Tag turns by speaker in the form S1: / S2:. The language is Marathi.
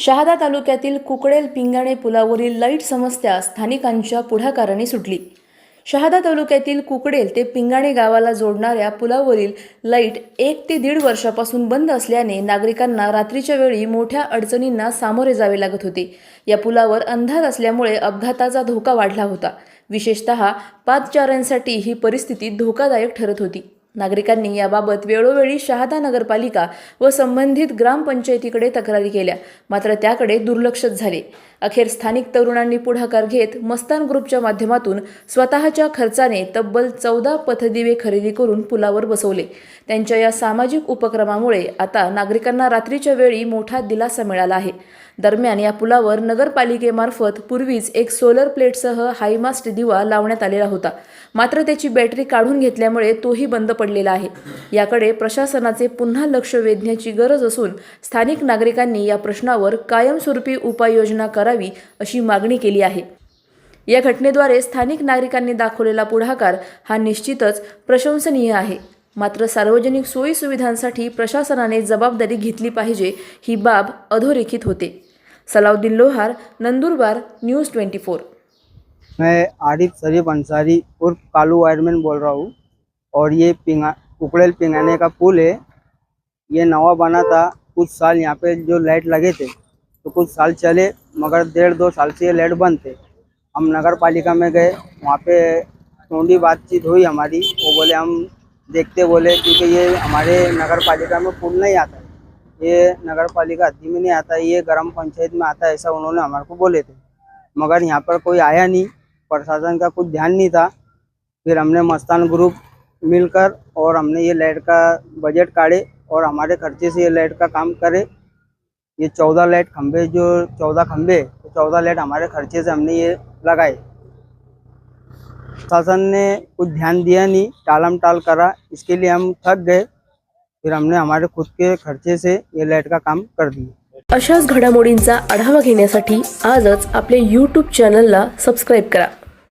S1: शहादा तालुक्यातील कुकडेल पिंगाणे पुलावरील लाइट समस्या स्थानिकांच्या पुढाकाराने सुटली. शहादा तालुक्यातील कुकडेल ते पिंगाणे गावाला जोडणाऱ्या पुलावरील लाइट एक ते दीड वर्षापासून बंद असल्याने नागरिकांना रात्रीच्या वेळी मोठ्या अडचणींना सामोरे जावे लागत होते. या पुलावर अंधार असल्यामुळे अपघाताचा धोका वाढला होता. विशेषतः पादचाऱ्यांसाठी ही परिस्थिती धोकादायक ठरत होती. नागरिकांनी याबाबत वेळोवेळी शहादा नगरपालिका व संबंधित ग्रामपंचायतीकडे तक्रारी केल्या. मात्र त्याकडे दुर्लक्षच झाले. अखेर स्थानिक तरुणांनी पुढाकार घेत मस्तान ग्रुपच्या माध्यमातून स्वतःच्या खर्चाने तब्बल चौदा पथदिवे खरेदी करून पुलावर बसवले. त्यांच्या या सामाजिक उपक्रमामुळे आता नागरिकांना रात्रीच्या वेळी मोठा दिलासा मिळाला आहे. दरम्यान या पुलावर नगरपालिकेमार्फत पूर्वीच एक सोलर प्लेटसह हायमास्ट दिवा लावण्यात आलेला होता. मात्र त्याची बॅटरी काढून घेतल्यामुळे तोही बंद पडलेला आहे. याकडे प्रशासनाचे पुन्हा लक्ष वेधण्याची गरज असून स्थानिक नागरिकांनी या प्रश्नावर कायमस्वरूपी उपाययोजना करावी अशी मागणी केली आहे. या घटनेद्वारे स्थानिक नागरिकांनी दाखवलेला पुढाकार हा निश्चितच प्रशंसनीय आहे. मात्र सार्वजनिक सोयीसुविधांसाठी प्रशासनाने जबाबदारी घेतली पाहिजे ही बाब अधोरेखित होते. Salauddin Lohar, Nandurbar, news twenty four.
S2: मैं आरिफ शरीफ अंसारी उर्फ़ कालू वायरमैन बोल रहा हूँ और ये पिंगा, उकड़ेल पिंगाने का पुल है। ये नवा बना था कुछ साल यहाँ पे जो लाइट लगे थे तो कुछ साल चले, मगर डेढ़ दो साल से ये लाइट बंद थे। हम नगर पालिका में गए, वहाँ पे टोंडी बातचीत हुई हमारी, वो बोले हम देखते बोले, क्योंकि ये हमारे नगर पालिका में पुल नहीं आता। ये नगर पालिका हद्दी में नहीं आता, ये ग्राम पंचायत में आता, ऐसा उन्होंने हमारे को बोले थे। मगर यहाँ पर कोई आया नहीं, प्रशासन का कुछ ध्यान नहीं था। फिर हमने मस्तान ग्रुप मिलकर और हमने ये लाइट का बजट काढ़े और हमारे खर्चे से ये लाइट का काम करे। ये चौदह लाइट खंबे जो चौदह खंबे तो चौदह लाइट हमारे खर्चे से हमने ये लगाए। प्रशासन ने कुछ ध्यान दिया नहीं टालम टाल करा। इसके लिए हम थक गए। फिर हमने हमारे खुद के खर्चे से ये लाइट का काम कर दिया।
S1: अशाच घडामोडींचा आढावा घेण्यासाठी आजच आपल्या यूट्यूब चॅनलला सबस्क्राईब करा.